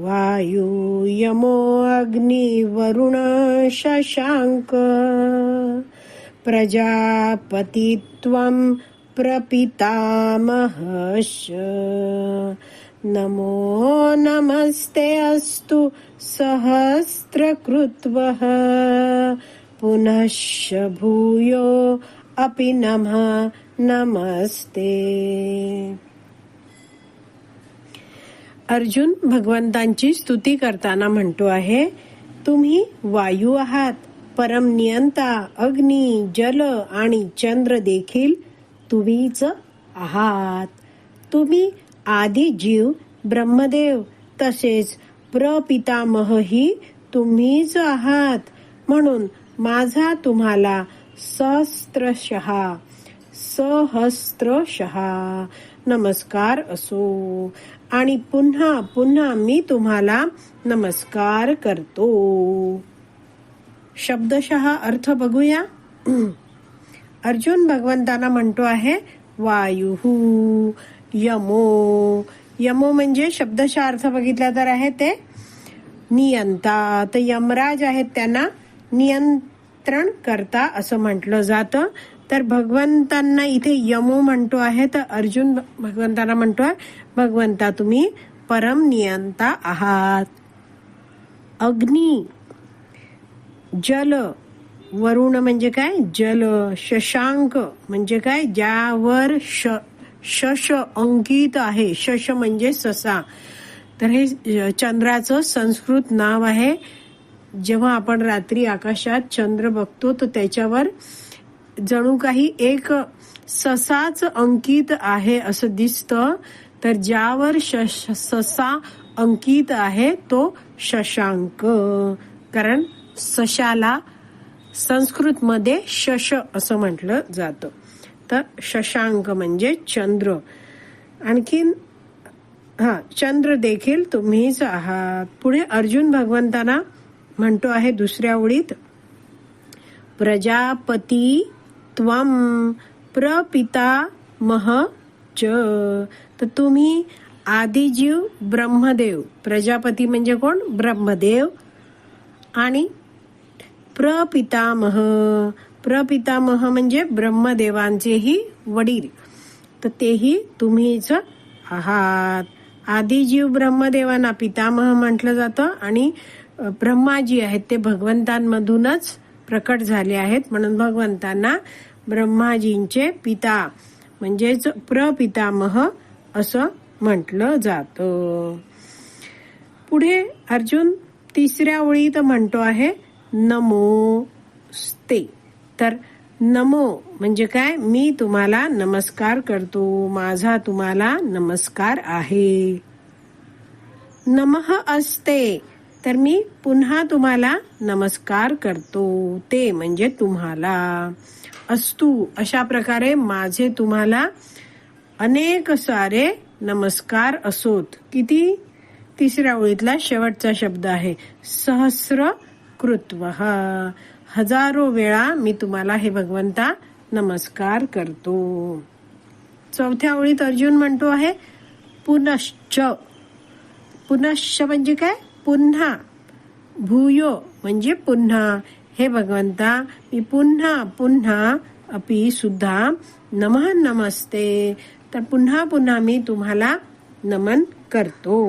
वायू यमो अग्नि वरुण शशांक। प्रजापति नमो नमस्ते अस्तु सहस्रकृत्वः। पुनश्च भूयो अपि नमः। नमस्ते। अर्जुन भगवंतांची स्तुती करताना म्हणतो आहे तुम्ही वायू आहात परम नियंता अग्नी जल आणि चंद्र देखील तुम्हीच आहात. तुम्ही आदि जीव ब्रह्मदेव तसेच प्रपितामहही तुम्हीच आहात. म्हणून माझा तुम्हाला सहस्त्रशहा सहस्त्रशहा नमस्कार असो. आणि पुन्हा पुन्हा मी तुम्हाला नमस्कार करतो. शब्दशः अर्थ बघूया. अर्जुन भगवंतांना म्हणतो आहे वायुहू यमो. यमो म्हणजे शब्दशः अर्थ बघितला तर आहे ते नियंता. तर यमराज आहेत त्यांना नियंत्रण करता असं म्हटलं जातं. तर भगवंतांना इथे यमो म्हणतो आहे तर अर्जुन भगवंतांना म्हणतो आहे भगवंता तुम्ही परम नियंता आहात. अग्नी जल वरुण म्हणजे काय? जल शशांक म्हणजे काय? ज्यावर श शश अंकित आहे. शश म्हणजे ससा. तर हे चंद्राचं संस्कृत नाव आहे. जेव्हा आपण रात्री आकाशात चंद्र बघतो तर त्याच्यावर जणू काही एक ससाच अंकित आहे असं दिसतं. तर ज्यावर ससा अंकित आहे तो शशांक. कारण सशाला संस्कृत मध्ये शश असं म्हटलं जातं. तर शशांक म्हणजे चंद्र. आणखीन हा चंद्र देखील तुम्हीच आहात. पुढे अर्जुन भगवंतांना म्हणतो आहे दुसऱ्या ओळीत प्रजापती त्वम प्रपिता मह च. तर तुम्ही आदिजीव ब्रह्मदेव. प्रजापती म्हणजे कोण? ब्रह्मदेव. आणि प्रपितामह. प्रपितामह म्हणजे ब्रह्मदेवांचेही वडील. तर तेही तुम्हीच आहात. आदिजीव ब्रह्मदेवांना पितामह म्हटलं जातं आणि ब्रह्माजी आहेत ते भगवंतांमधूनच प्रकट झाले आहेत म्हणून भगवंतांना ब्रह्माजींचे पिता. म्हणजेच प्रपितामह असं म्हटलं जात. पुढे अर्जुन तिसऱ्या ओळीत म्हणतो आहे नमो स्ते. तर नमो म्हणजे काय? मी तुम्हाला नमस्कार करतो माझा तुम्हाला नमस्कार आहे. नमः असते. तर मी पुन्हा तुम्हाला नमस्कार करतो ते म्हणजे तुम्हाला. अस्तु. अशा प्रकारे माझे तुम्हाला अनेक सारे नमस्कार असोत. किती? तिसऱ्या ओळीतला शेवटचा शब्द आहे. सहस्र कृत्व. हजारो वेळा मी तुम्हाला हे भगवंता नमस्कार करतो. चौथ्या ओळीत अर्जुन म्हणतो आहे पुनश्च. पुनश्च म्हणजे काय? पुन्हा. भूयो म्हणजे पुन्हा. हे भगवंता मी पुन्हा पुन्हा अपि सुद्धा नमः नमस्ते. तर पुन्हा पुन्हा मी तुम्हाला नमन करतो.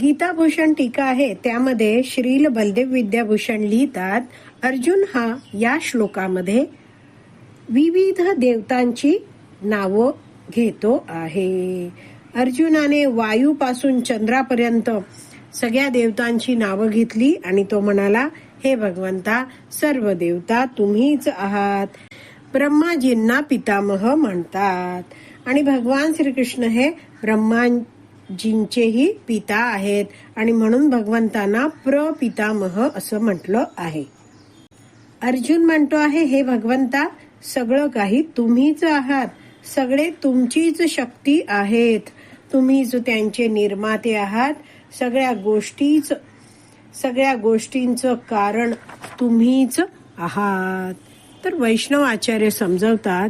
गीताभूषण टीका आहे. त्यामध्ये श्रील बलदेव विद्याभूषण लिहितात अर्जुन हा या श्लोकामध्ये विविध देवतांची नावं घेतो आहे. अर्जुनाने वायूपासून चंद्रापर्यंत सगळ्या देवतांची नावं घेतली आणि तो म्हणाला हे भगवंता सर्व देवता तुम्हीच आहात. ब्रह्माजींना पितामह म्हणतात. आणि भगवान श्रीकृष्ण हे ब्रह्माजींचेही पिता आहेत आणि म्हणून भगवंतांना प्रपितामह असं म्हटलं आहे. अर्जुन म्हणतो आहे हे भगवंता सगळं काही तुम्हीच आहात. सगळे तुमचीच शक्ती आहेत. तुम्हीच त्यांचे निर्माते आहात सगळ्या गोष्टीच सगळ्या गोष्टींचं कारण तुम्हीच आहात. तर वैष्णव आचार्य समजवतात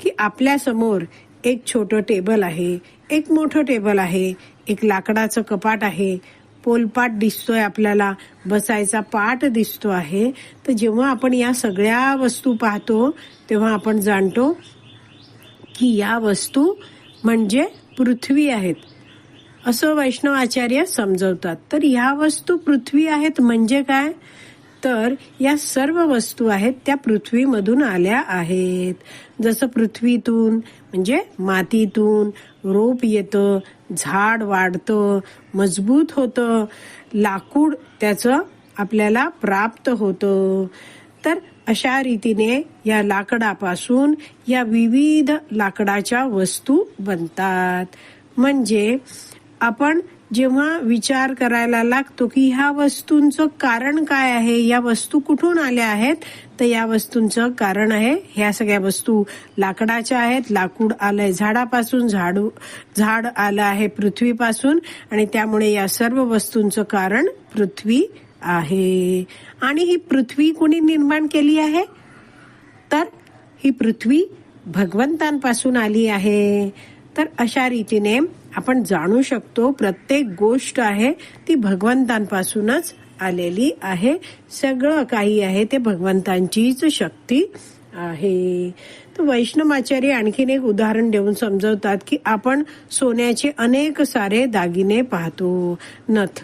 की आपल्यासमोर एक छोटं टेबल आहे एक मोठं टेबल आहे एक लाकडाचं कपाट आहे. पोलपाट दिसतोय आपल्याला बसायचा पाट दिसतो आहे. तर जेव्हा आपण या सगळ्या वस्तू पाहतो तेव्हा आपण जाणतो की या वस्तू म्हणजे पृथ्वी आहेत. असं वैष्णव आचार्य समजवतात. तर ह्या वस्तू पृथ्वी आहेत म्हणजे काय? तर या सर्व वस्तू आहेत त्या पृथ्वीमधून आल्या आहेत. जसं पृथ्वीतून म्हणजे मातीतून रोप येतं झाड वाढतं मजबूत होतं लाकूड त्याचं आपल्याला प्राप्त होतं. तर अशा रीतीने या लाकडापासून या विविध लाकडाच्या वस्तू बनतात. म्हणजे आपण जेव्हा विचार करायला लागतो की ह्या वस्तूंचं कारण काय आहे या वस्तू कुठून आल्या आहेत तर या वस्तूंचं कारण आहे ह्या सगळ्या वस्तू लाकडाच्या आहेत लाकूड आलंय झाडापासून झाडू झाड आलं आहे पृथ्वीपासून आणि त्यामुळे या सर्व वस्तूंचं कारण पृथ्वी आहे. आणि ही पृथ्वी कोणी निर्माण केली आहे? तर ही पृथ्वी भगवंतांपासून आली आहे. तर अशा रीतीने आपण जाणू शकतो प्रत्येक गोष्ट आहे ती भगवंतांपासूनच आलेली आहे. सगळं काही आहे ते भगवंतांचीच शक्ती आहे. तर वैष्णवाचार्य आणखीन एक उदाहरण देऊन समजवतात की आपण सोन्याचे अनेक सारे दागिने पाहतो. नथ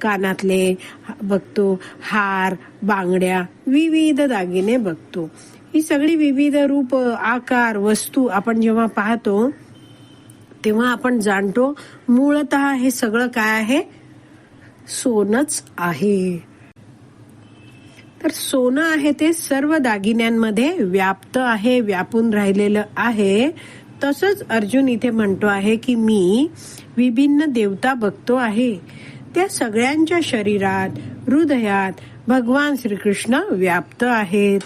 कानातले बघतो हार बांगड्या विविध दागिने बघतो. ही सगळी विविध रूप आकार वस्तू आपण जेव्हा पाहतो तेव्हा आपण जाणतो मूळत हे सगळं काय आहे? सोनच आहे. तर सोनं आहे ते सर्व दागिन्यांमध्ये व्याप्त आहे व्यापून राहिलेलं आहे. तसंच अर्जुन इथे म्हणतो आहे की मी विभिन्न देवता बघतो आहे. त्या सगळ्यांच्या शरीरात हृदयात भगवान श्रीकृष्ण व्याप्त आहेत.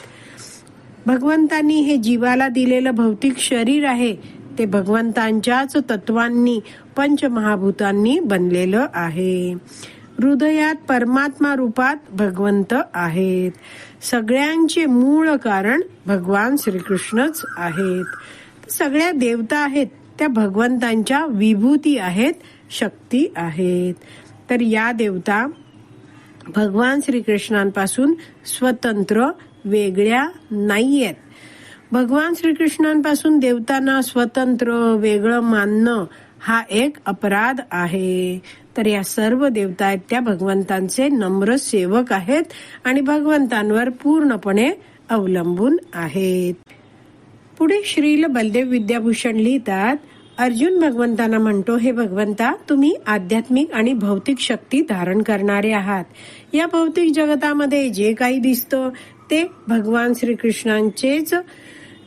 भगवंतांनी हे जीवाला दिलेलं भौतिक शरीर आहे. ते भगवंतांच्याच तत्वांनी पंचमहाभूतांनी बनलेलं आहे. हृदयात परमात्मा रूपात भगवंत आहेत. सगळ्यांचे मूळ कारण भगवान श्रीकृष्णच आहेत. सगळ्या देवता आहेत त्या भगवंतांच्या विभूती आहेत शक्ती आहेत. तर या देवता भगवान श्रीकृष्णांपासून स्वतंत्र वेगळ्या नाहीयेत. भगवान श्रीकृष्णांपासून देवतांना स्वतंत्र वेगळं मानणं हा एक अपराध आहे. तर या सर्व देवता आहेत त्या भगवंतांचे नम्र सेवक आहेत आणि भगवंतांवर पूर्णपणे अवलंबून आहेत. पुढे श्रील बलदेव विद्याभूषण लिहितात अर्जुन भगवंतांना म्हणतो हे भगवंता तुम्ही आध्यात्मिक आणि भौतिक शक्ती धारण करणारे आहात. या भौतिक जगतामध्ये जे काही दिसतं ते भगवान श्रीकृष्णांचेच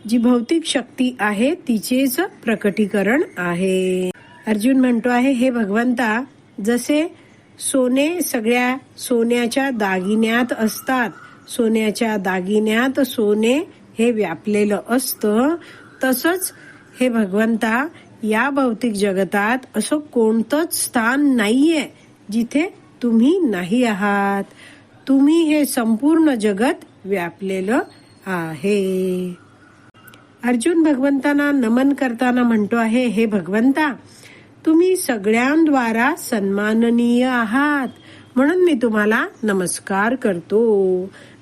जी भौतिक शक्ती आहे तिचेच प्रकटीकरण आहे. अर्जुन म्हणतो आहे हे भगवंता जसे सोने सगळ्या सोन्याच्या दागिन्यात असतात सोन्याच्या दागिन्यात सोने हे व्यापलेलं असतं तसंच हे भगवंता या भौतिक जगतात असं कोणतंच स्थान नाहीये जिथे तुम्ही नाही आहात. तुम्ही हे संपूर्ण जगत व्यापलेलं आहे. अर्जुन भगवंतांना नमन करताना म्हणतो आहे हे भगवंता तुम्ही सगळ्यांद्वारा सन्माननीय आहात. म्हणून मी तुम्हाला नमस्कार करतो.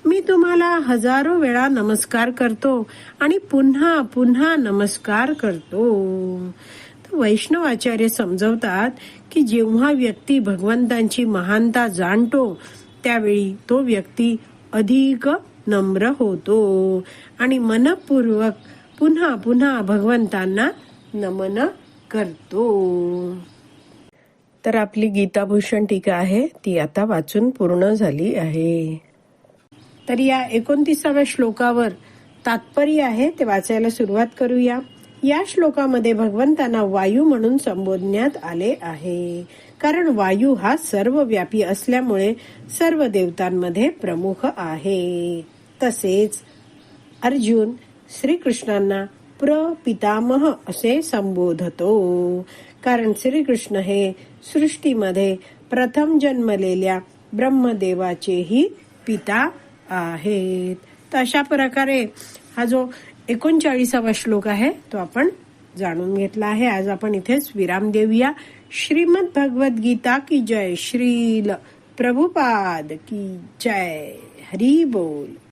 मी तुम्हाला हजारो वेळा नमस्कार करतो आणि पुन्हा पुन्हा नमस्कार करतो. वैष्णव आचार्य समजवतात की जेव्हा व्यक्ती भगवंतांची महानता जाणतो त्यावेळी तो व्यक्ती अधिक नम्र होतो आणि मनपूर्वक पुन्हा पुन्हा भगवंतांना नमन करतो. तर आपली गीताभूषण टीका आहे ती आता वाचून पूर्ण झाली आहे. तर या एकोणतीसाव्या श्लोकावर तात्पर्य आहे ते वाचायला सुरुवात करूया. या श्लोकामध्ये भगवंतांना वायू म्हणून संबोधण्यात आले आहे. कारण वायू हा सर्वव्यापी असल्यामुळे सर्व देवतांमध्ये प्रमुख आहे. तसेच अर्जुन श्रीकृष्णांना प्रपितामह असे संबोधतो. कारण श्रीकृष्ण हे सृष्टीमध्ये प्रथम जन्मलेल्या ब्रह्मदेवाचेही पिता आहेत. तर अशा प्रकारे हा जो एकोणचाळीसावा श्लोक आहे तो आपण जाणून घेतला आहे. आज आपण इथेच विराम देऊया. श्रीमद भगवत गीता की जय श्रील. प्रभुपाद की जय. हरी बोल.